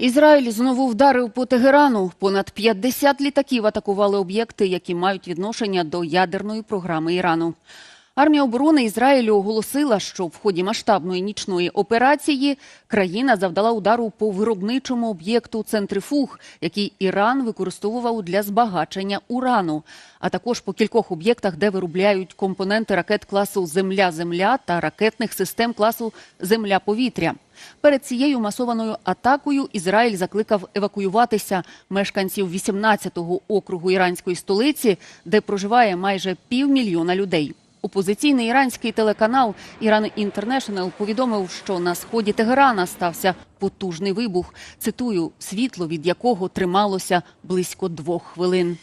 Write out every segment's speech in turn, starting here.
Ізраїль знову вдарив по Тегерану. Понад 50 літаків атакували об'єкти, які мають відношення до ядерної програми Ірану. Армія оборони Ізраїлю оголосила, що в ході масштабної нічної операції країна завдала удару по виробничому об'єкту центрифуг, який Іран використовував для збагачення урану, а також по кількох об'єктах, де виробляють компоненти ракет класу Земля-Земля та ракетних систем класу Земля-Повітря. Перед цією масованою атакою Ізраїль закликав евакуюватися мешканців 18-го округу іранської столиці, де проживає майже півмільйона людей. Опозиційний іранський телеканал Іран Інтернешнл повідомив, що на сході Тегерана стався потужний вибух. Цитую, світло від якого трималося близько двох хвилин.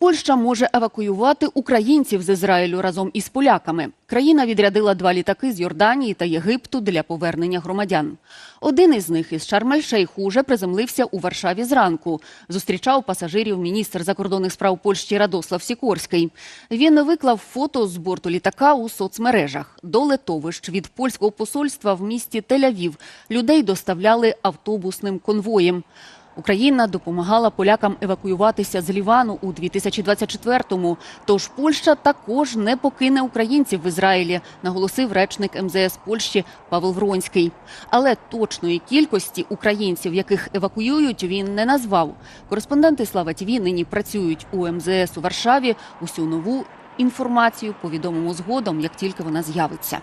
Польща може евакуювати українців з Ізраїлю разом із поляками. Країна відрядила два літаки з Йорданії та Єгипту для повернення громадян. Один із них із Шарм-ель-Шейху уже приземлився у Варшаві зранку. Зустрічав пасажирів міністр закордонних справ Польщі Радослав Сікорський. Він виклав фото з борту літака у соцмережах. До летовищ від польського посольства в місті Тель-Авів людей доставляли автобусним конвоєм. Україна допомагала полякам евакуюватися з Лівану у 2024-му. Тож Польща також не покине українців в Ізраїлі, наголосив речник МЗС Польщі Павел Вронський. Але точної кількості українців, яких евакуюють, він не назвав. Кореспонденти Слава ТІВІ нині працюють у МЗС у Варшаві. Усю нову інформацію повідомимо згодом, як тільки вона з'явиться.